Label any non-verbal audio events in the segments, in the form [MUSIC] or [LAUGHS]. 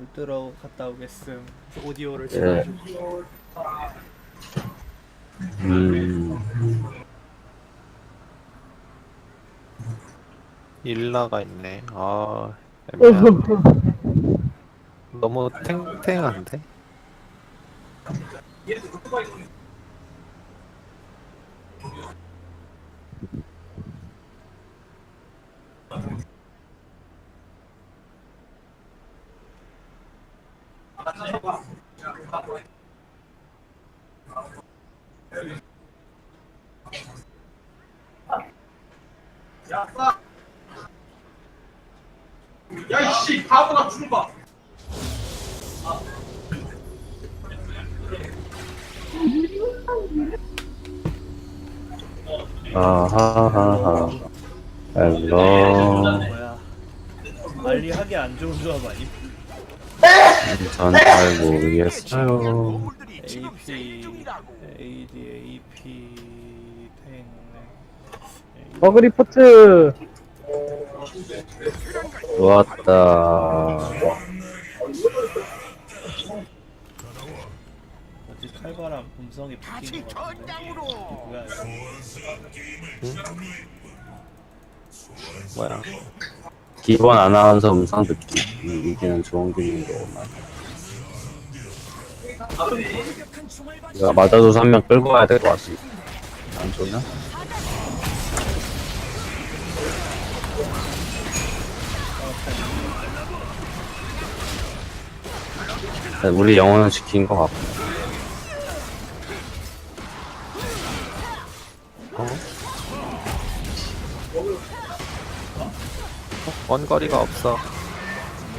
물 뜨러 갔다 오겠음. 그래서 오디오를 예. 찍어주고. 음, 일라가 있네. 아, 애매하네. [LAUGHS] 너무 탱탱한데? 야 이씨 바보가 죽어봐 아하하하. 헬로. 뭐야? 알리하기 안 좋은 조합 아님? 전잘 모르겠어요. AP, AD, AP 돼 있네. 버그 리포트 좋았다. 어디 칼바람 음성이 바뀐 것 같은데. 뭐야 이거? 뭐야? 기본 아나운서 음성 듣기. 이- 이게는 좋은 기능인 거구나. 내가 맞아줘서 한명 끌고 와야 될 것 같습니다. 안 좋나? 네, 우리 영혼은 지킨 것 같고. 어? 원거리가 없어.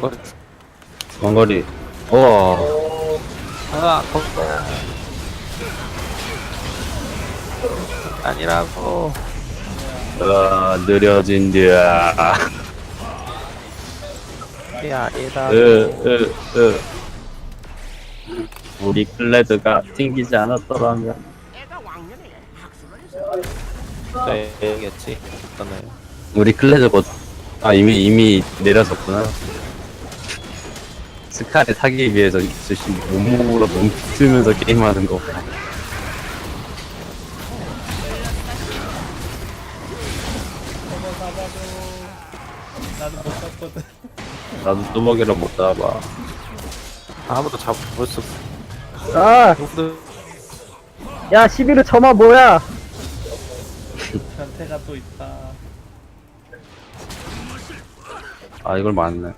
원거리. 원거리. 우와. 아, 거기다. 아니라고. 아, 느려진다. 이게 아니다. 으, 으, 으. 우리 클레드가 튕기지 않았더라면. 되겠지. 어떠나요? 우리 클레드 곧, 아, 이미, 이미 내려섰구나. 스카를 타기 위해서 즉시 몸으로 멈추면서 게임하는 거. 어머 잡아줘. 나는 못 잡거든. 나도 뚜벅이를 못 잡아. 아무도 잡을 수 없어. 아! 누구도 야 11호 점화 뭐야 변태가 또 있다. 아, 이걸 맞네.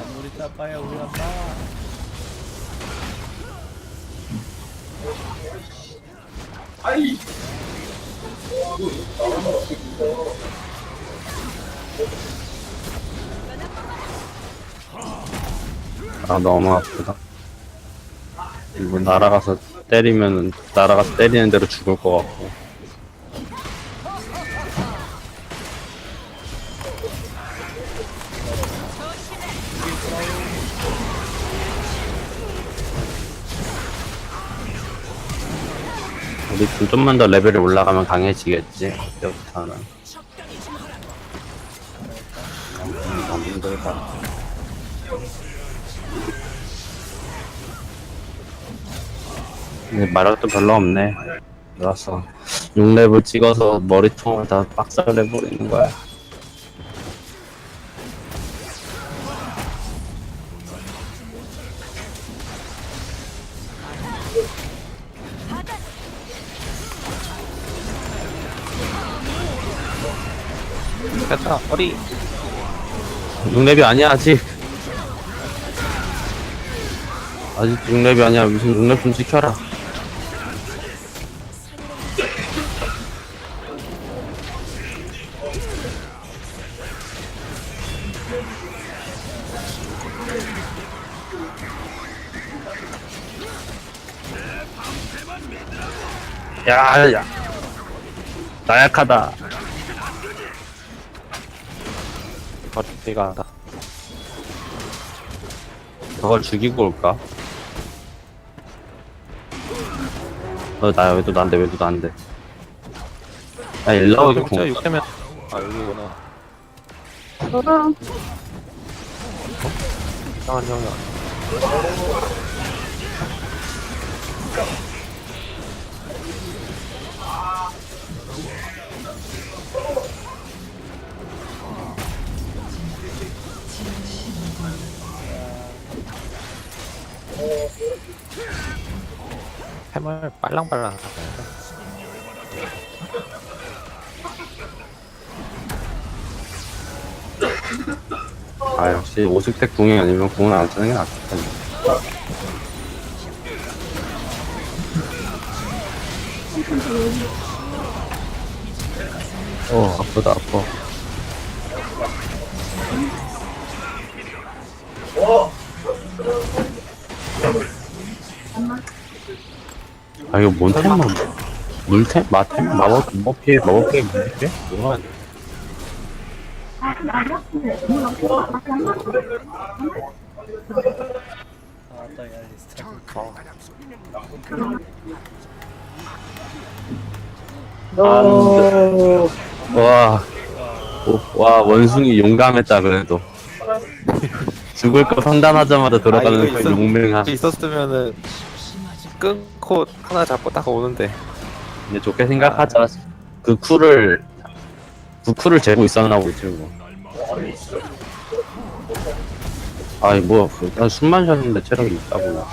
아무리 짜파야 우리 간다. 아이 아, 너무 아프다. 이거 날아가서 때리면은, 날아가서 때리는 대로 죽을 것 같고. 우리 좀 좀만 더 레벨이 올라가면 강해지겠지. 너무 힘들다. 근데 마력도 별로 없네. 그래서 6렙을 찍어서 머리통을 다 빡살내버리는 거야. 됐다. 머리. 6렙이 아니야, 아직. 아직 6렙이 아니야. 무슨 6렙 좀 지켜라. 야, 야. 나약하다. 머리가 하다. 저걸 죽이고 올까? 어, 나, 왜또 난데, 왜또 난데. 야 일라오이 진짜 공 육대면 아 여기구나 이상한 형이야 해물 빨랑빨랑 아 역시 오식택 궁이 아니면 궁은 안 쓰는 게 낫겠다. 어. 아프다 아파 아 이거 뭔 템만 물템? 마템? 마법? 뭐 피해? 마법 피해? 뭐 피해? 뭐야? 아따 야 리스트 너 와, 오, 와 원숭이 용감했다 그래도 죽을 거 판단하자마자 아, 들어가는 이거 그 용맹함 있었으면은 끊고 하나 잡고 딱 오는데. 근데 좋게 생각하자. 그 쿨을 그 쿨을 재고 있었나 보지 뭐. 아이 뭐야 그, 난 숨만 쉬었는데 체력이 있다고.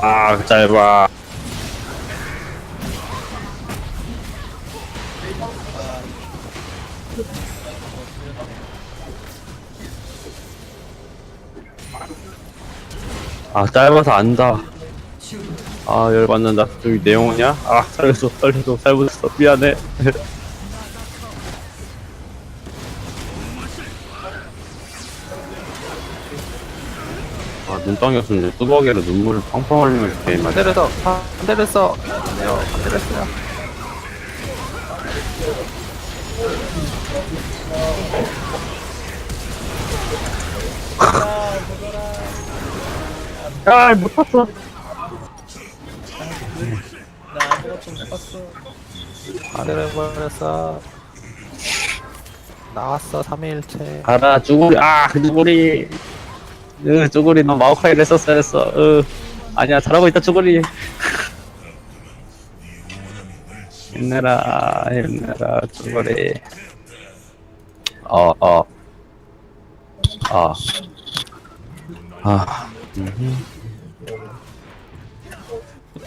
아 짧아 아 짧아서 안다. 아 열받는다. 저기 내용이냐? 아 살려줘 살려줘. 잘못했어. 미안해. [LAUGHS] 아 눈덩이 없으면 이제 뚜벅이로 눈물을 펑펑 흘리면서 게임 하자. 반대를 써. 반대를 써. 아니요 반대를 써요 아, 못 탔어. 나 아무것도 못 봤어 반대를 버렸어 나왔어 3일체 가라 쭈구리. 아그 쭈구리. 으 쭈구리 너 마오카이를 했었어야 했어. 으 아니야 잘하고 있다 쭈구리. [LAUGHS] 힘내라 힘내라 쭈구리. 어어. 아. 아.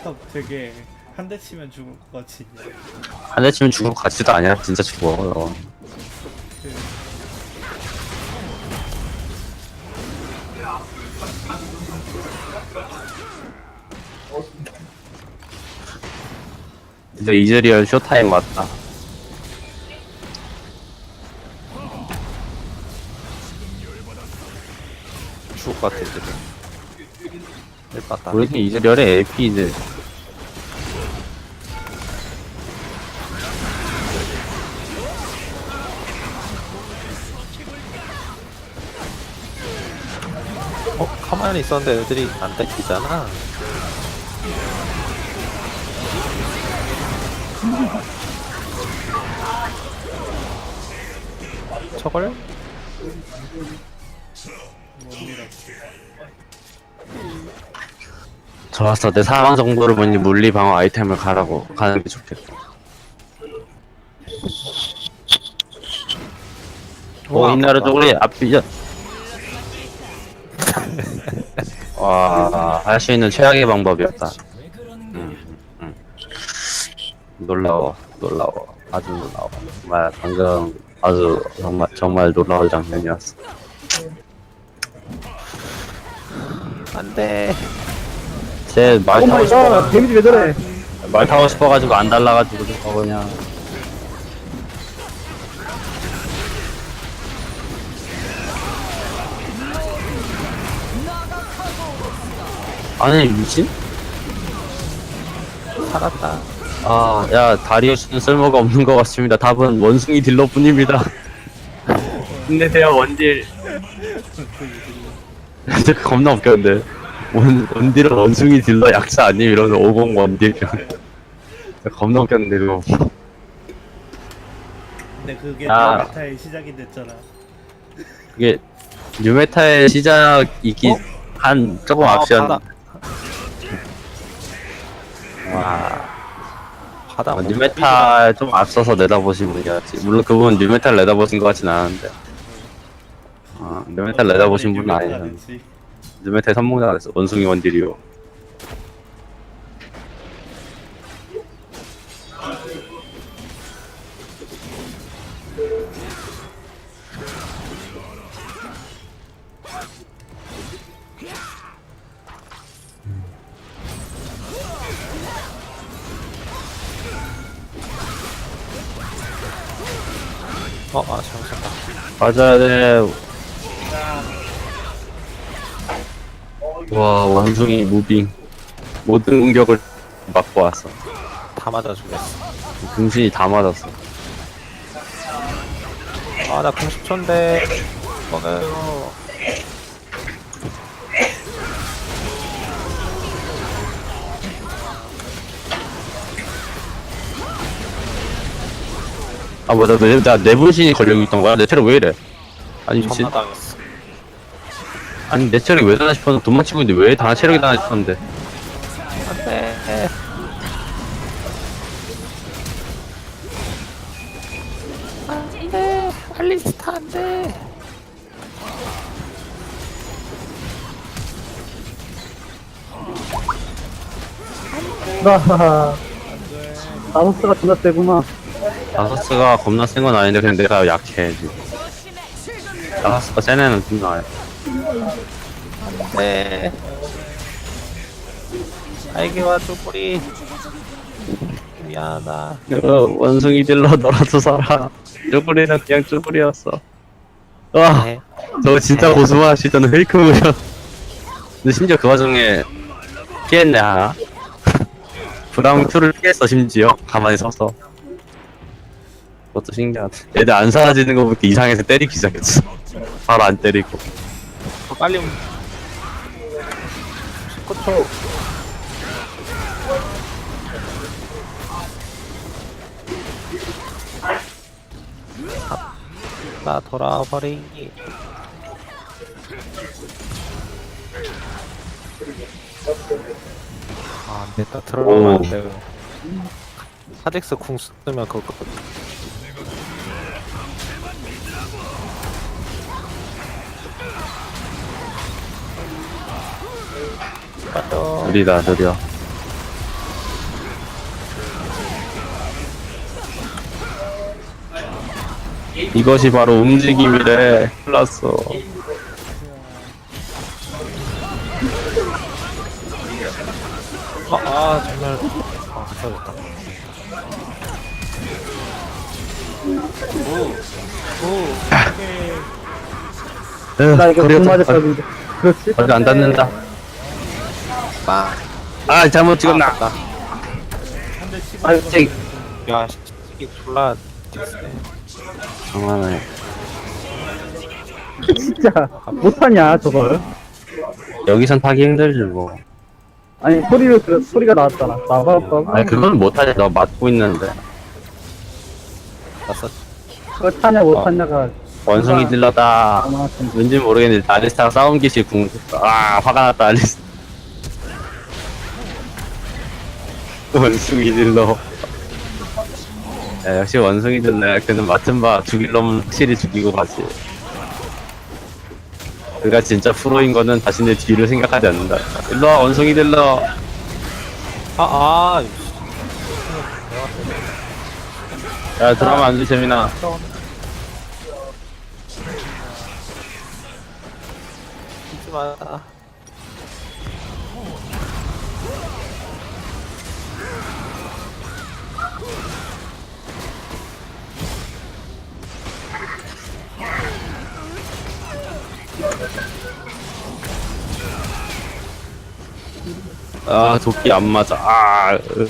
포탑 되게 한 대 치면 죽을 것 같이. 한 대 치면 죽을 것 같지도 아니야 진짜 죽어. 너. 이제 이즈리얼 쇼타임 왔다. 죽을 것 같아 이제 일 봤다. 우리 팀 이즈리얼의 AP 이 가만히 있었는데 애들이 안 땡기잖아. 저걸? 좋았어. 내 상황 정보를 보니 물리 방어 아이템을 가라고 가는 게 좋겠다. 오 인나르 쪼그리 앞이 와할 수 있는 최악의 방법이었다. 음, 음. 놀라워 놀라워. 아주 놀라워. 정말 방금 아주 정말 정말 놀라운 장면이었어. 안돼. 쟤말 오 타고 마이 싶어. 갓, 데미지 왜 저래? 말 타고 싶어가지고 안 달라가지고 저거 그냥 아니 미친? 살았다 아, 야 다리우스는 쓸모가 없는 것 같습니다. 답은 원숭이 딜러뿐입니다. 힘내세요 원딜. [LAUGHS] 진짜 겁나 웃겼는데. 원, 원딜은 원숭이 딜러 약자 아님 이러면서 50 원딜 겁나 웃겼는데 그거 근데 그게 아. 메타의 시작이 됐잖아. 그게 뉴메타의 시작이기 한 조금 아, 앞이 와 바다. 어, 뉴메타 좀 앞서서 내다보신 분이었지. 물론 그분은 뉴메타를 내다보신 것 같진 않은데. 아 뉴메타를 내다보신 분은 아니야 됐지. 뉴메타의 선봉자가 됐어 원숭이 원딜이요 어, 아, 잠시만. 맞아야 돼. 와, 원숭이 무빙. 모든 공격을 막고 왔어. 다 맞아 주겠어. 등신이 다 맞았어. 아, 나 90초인데. 먹어요. 아, 맞아. 내, 나 내분신이 걸리고 있던 거야? 내 체력 왜 이래? 아니, 미친. 전화 당했어. 아니, 내 체력이 왜 다나 싶었는데, 돈 맞추고 있는데 왜 다 체력이 다나 싶었는데. 안 돼. 안 돼. 알리스타 안 돼. 나 다소스가 존나 세구 나 다서스가 겁나 센 건 아닌데, 그냥 내가 약해, 지금. 다서스가 센 애는 존나 해. 네. 알게와 쭈뿌리. 미안하다. 어, 원숭이 딜러 너라도 살아. 쭈구리는 그냥 쭈구리였어. 와. 네. 저거 진짜 고수하시던 페이크 무력. 근데 심지어 그 와중에 피했네 하나. [LAUGHS] 브라운 2를 피했어 심지어 가만히 서서. 그것도 신기하다. 애들 안 사라지는 거 보니까 이상해서 때리기 시작했어. 바로 안 때리고. 더 빨리. 19초. 나 돌아버리기. 아, 안 됐다. 들어가면 안 돼. 하직스 궁 쓰면 그거. 맞죠. 느리다 느려. 이것이 바로 움직임이래. 플러스. 아, 아 정말 아 터졌다 나 이거 돈 좀- 맞았었는데 그렇지? 거리가 안 닿는다. 빠. 아 잘못 찍었나? 아, 아유, 있어. 쟤 야, 씨, 이게 졸라. 장난해. [LAUGHS] 진짜 못하냐 저걸 여기선 타기 힘들지 뭐. 아니 소리를 들 소리가 나왔잖아 나발까 아니 그건 못하지. 너 맞고 있는데. 나서 그걸 타냐 못하냐가 원숭이 딜러다. 아마 왠지 모르겠는데 아리스타가 싸움 기시 궁. 아 화가 났다 아리스. 원숭이 딜러. 야, 역시 원숭이 딜러. 그는 맡은 바 죽일 놈은 확실히 죽이고 가지. 그가 진짜 프로인 거는 자신의 뒤를 생각하지 않는다. 일로 와 원숭이 딜러. 아, 아, 야 들어가면 안돼 재민아. 잊지 마. 아 도끼 안 맞아. 아. 으.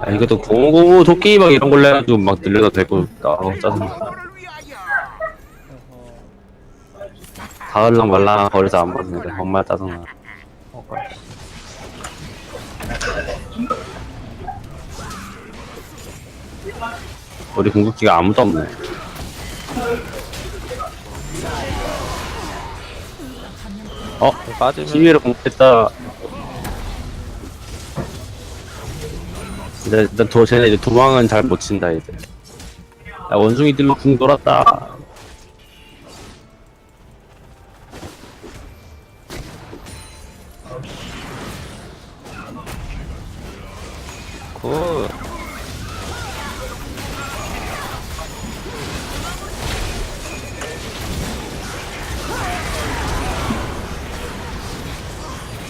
아 이것도 고무고무 도끼 막 이런 걸로 해가지고 막 늘려도 되고 아 짜증나. 가을랑 말랑 거리서 안 봤는데 정말 짜증나. 우리 궁극기가 아무도 없네. 어? 빠지면 시위를 공격했다. 근데 일단 도, 쟤네 이제 도망은 잘 못 친다 이제. 야, 원숭이들로 궁 돌았다. 굿.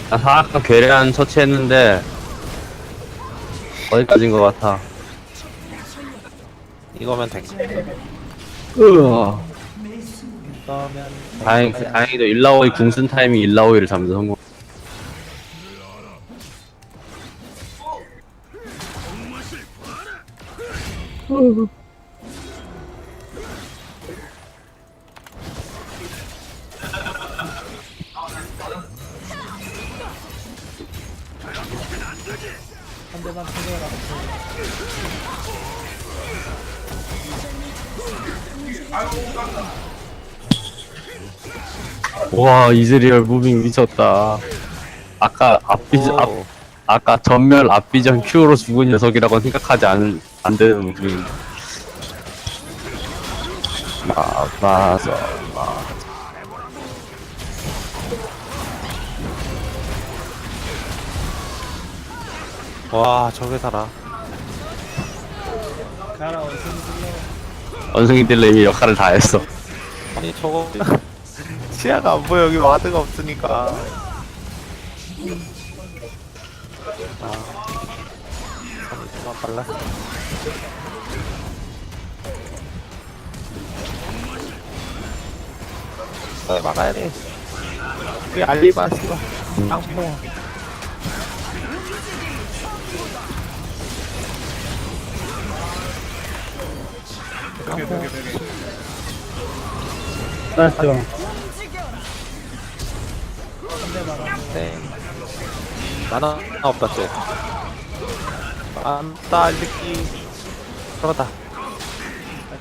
나 사악한 괴뢰한 처치했는데 거기까지인 것 같아. 이거면 돼. 으아. 다행, 다행히도 일라오이 궁쓴 타이밍 일라오이를 잡는 데 성공. 한 대만 챙겨라. 와 이즈리얼 무빙 미쳤다. 아까 앞비전 앞, 오. 아까 전멸 앞비전 Q로 죽은 녀석이라고 생각하지 않, 안 되는 무빙. 맞아서 와 저게 살아. 가라 원숭이 불러. 원숭이들 이미 역할을 다 했어. 아니 저거 [LAUGHS] 시야가 안 보여 여기 와드가 없으니까. 아, 손이 좀 빨랐어. 어, 막아야 돼. 우리 알리바스가 땅콩. 나 지금 네. 만화 없다 쟤. 안다 이 새끼. 그러다.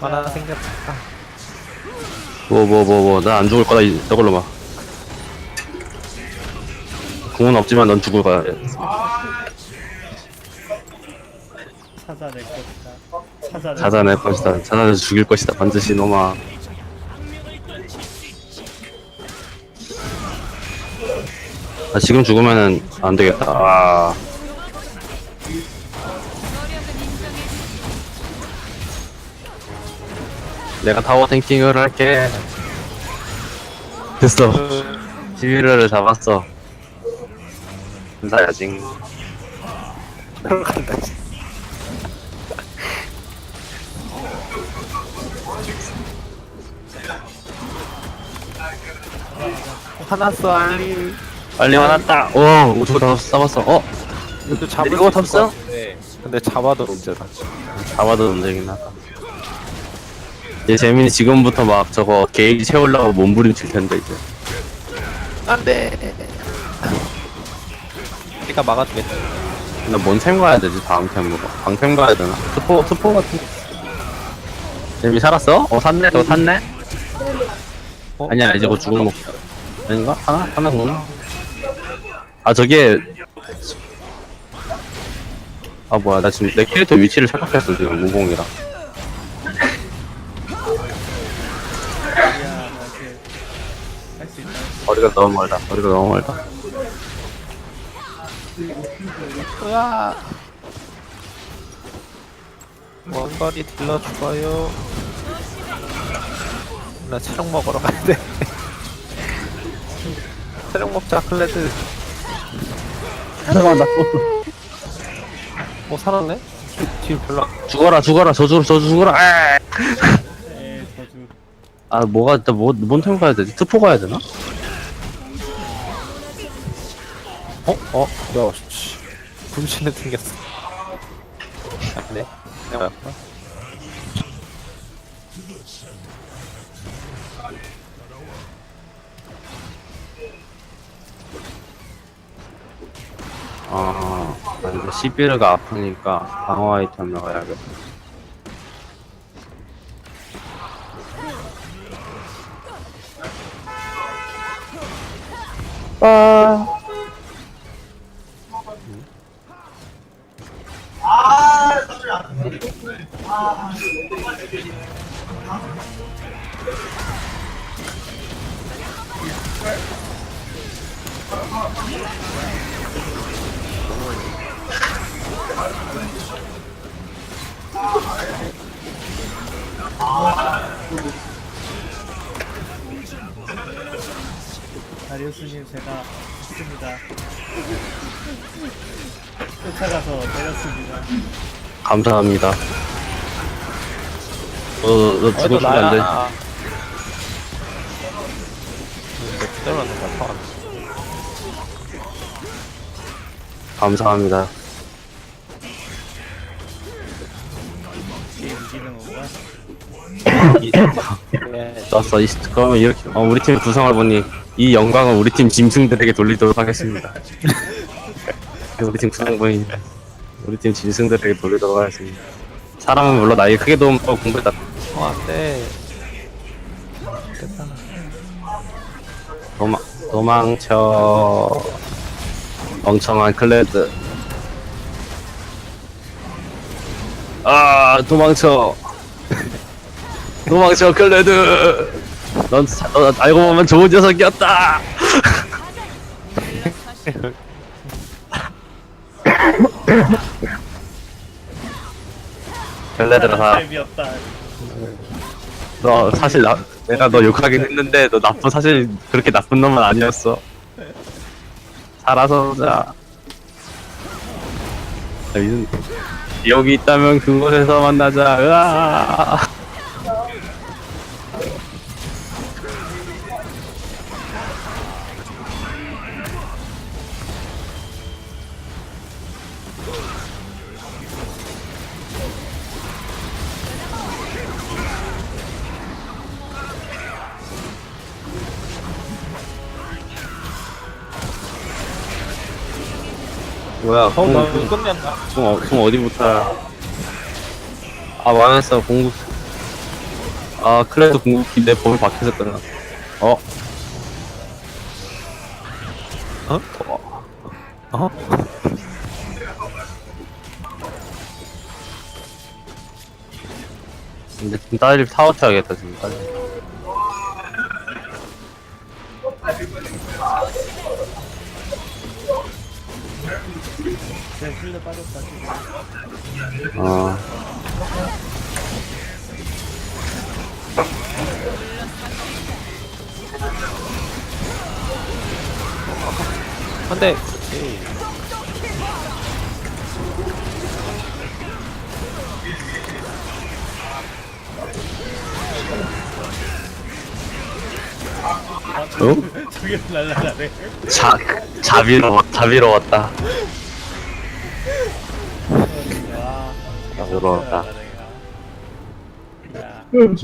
만화 생겼다. 뭐 뭐 뭐뭐난안 죽을 거다 이- 저걸로 막. 궁은 없지만 넌 죽을 거야. 찾아낼 것이다. 찾아낼 찾아낼 것이다. 찾아내서 죽일 것이다. 반드시 놈아. 아, 지금 죽으면은 안 되겠다. 아. 내가 타워 탱킹을 할게. 됐어. 지휘를 잡았어. 감사야지. 들어간다. 화났어 알리. 빨리 화났다. 오, 우주가 다 싸봤어. 어? 이거 잡을 이거 수 있을 탑승? 것 같은데. 근데 잡아도 문제다. 잡아도 문제긴 하다. 이제 재민이 지금부터 막 저거 게이지 채우려고 몸부림칠 텐데 이제. 안돼. 내가 막아주겠다. 근데 뭔템 가야 되지 다음 템으로? 방템 가야 되나? 스포 스포 같은. 거. 재미 살았어? 어 샀네 저 샀네? 어? 아니야 이제 곧 죽을 목. 아닌가? 하나 하나 구나. 아 저게. 아 뭐야 나 지금 내 캐릭터 위치를 착각했어 지금 무공이랑. 거리가 너무 멀다. 거리가 너무 멀다. 으아. 원거리 딜러 죽어요. 나 체력 먹으러 가야 돼. [LAUGHS] 체력 먹자 클레드. 잠깐만 나 또. 어 살았네? 딜 별로. 안- 죽어라 죽어라 저주 저주 죽어라. 아! 에 저주. 아 뭐가 나뭐뭔 템 가야 되지? 트포 가야 되나? 어? 어? 야, 씨. 분신에 튕겼어. 아, 네. 내가 약간. 아, 근데 시비르가 아프니까 방어 아이템 넣어야겠다. 아, 다리우스님 제가 했습니다. 쫓아가서 때렸습니다. 감사합니다. 너, 너 어, 싶으면 안 돼. 나야. 몇 때렸는가, 파 감사합니다. 게임 이기는 건가? [LAUGHS] 예, 떴어. 이, 그러면 이렇게, 어, 우리 팀 구성을 보니 이 영광을 우리 팀 짐승들에게 돌리도록 하겠습니다. [LAUGHS] 우리 팀 구성 보니 우리 팀 짐승들에게 돌리도록 하겠습니다. 사람은 물론 나에게 크게 도움하고 공부했다. 어, 안 돼. 됐잖아. 도망, 도망쳐. 멍청한 클레드. 아, 도망쳐. [LAUGHS] 도망쳐, 클레드. 넌, 사- 너 알고 보면 좋은 녀석이었다. 사. 재미없다. 너 사실 나 내가 너 욕하긴 했는데 너 나쁜 사실 그렇게 나쁜 놈은 아니었어. 살아서 보자. 여기 여기 있다면 그곳에서 만나자. 으아. 뭐야? 어, 공, 나 이거 끝낸다. 공, 어- 공 어디부터? 아 망했어 공국. 아 클레드 궁극기 내 몸에 박혀졌구나. 어? 어? 어? 근데 지금 딸 타워 쳐야겠다 지금 딸. 제 풀려 빠졌다. 지금. 어. 그렇지. 어? 날라가네. 자 자비로 자비로웠다. 와. 자비로웠다. 날라가네. 야. 음.